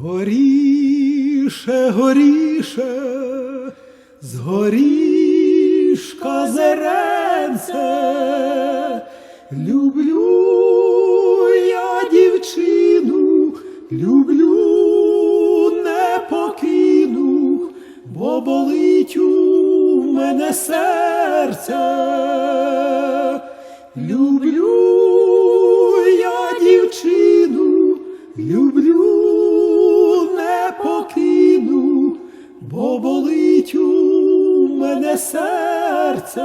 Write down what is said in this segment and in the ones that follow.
Горіше, горіше, з горішка зеренце, люблю я дівчину, люблю, не покину, бо болить у мене серце. Люблю бо болить у мене серце.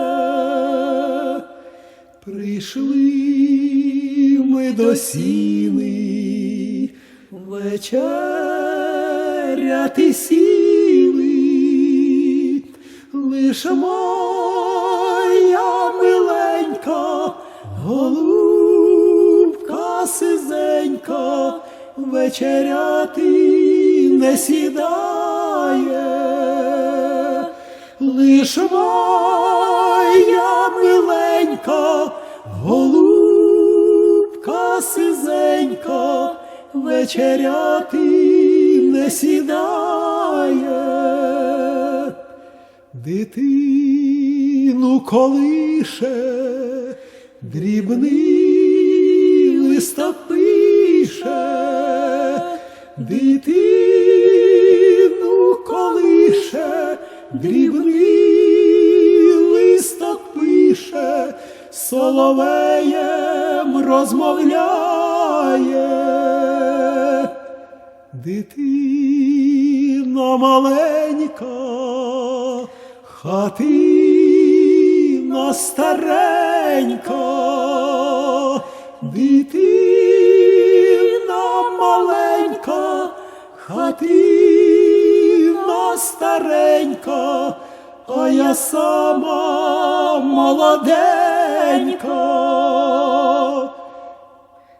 Прийшли ми до сіни, вечеряти сіли, лише моя миленька, голубка сизенька, вечеряти не сідає, моя миленька, голубка сизенька, вечеряти не сідає. Дитину колише, дрібний листок пише, дитину колише, дрібний соловеєм розмовляє. Дитина маленька, хатина старенька, дитина маленька, хатина старенька, а я сама молоденька.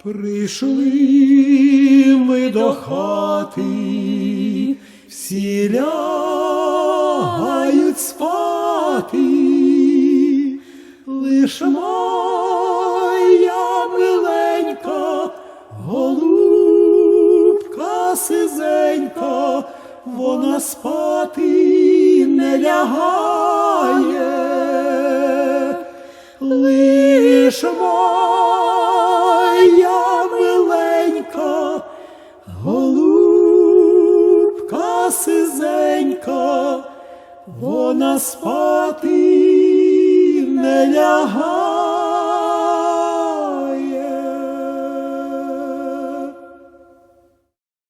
Прийшли ми до хати, всі лягають спати, лиш моя миленька, голубка сизенька, вона спати не лягає лиш моя миленька, голубка сизенька, вона спати не лягає.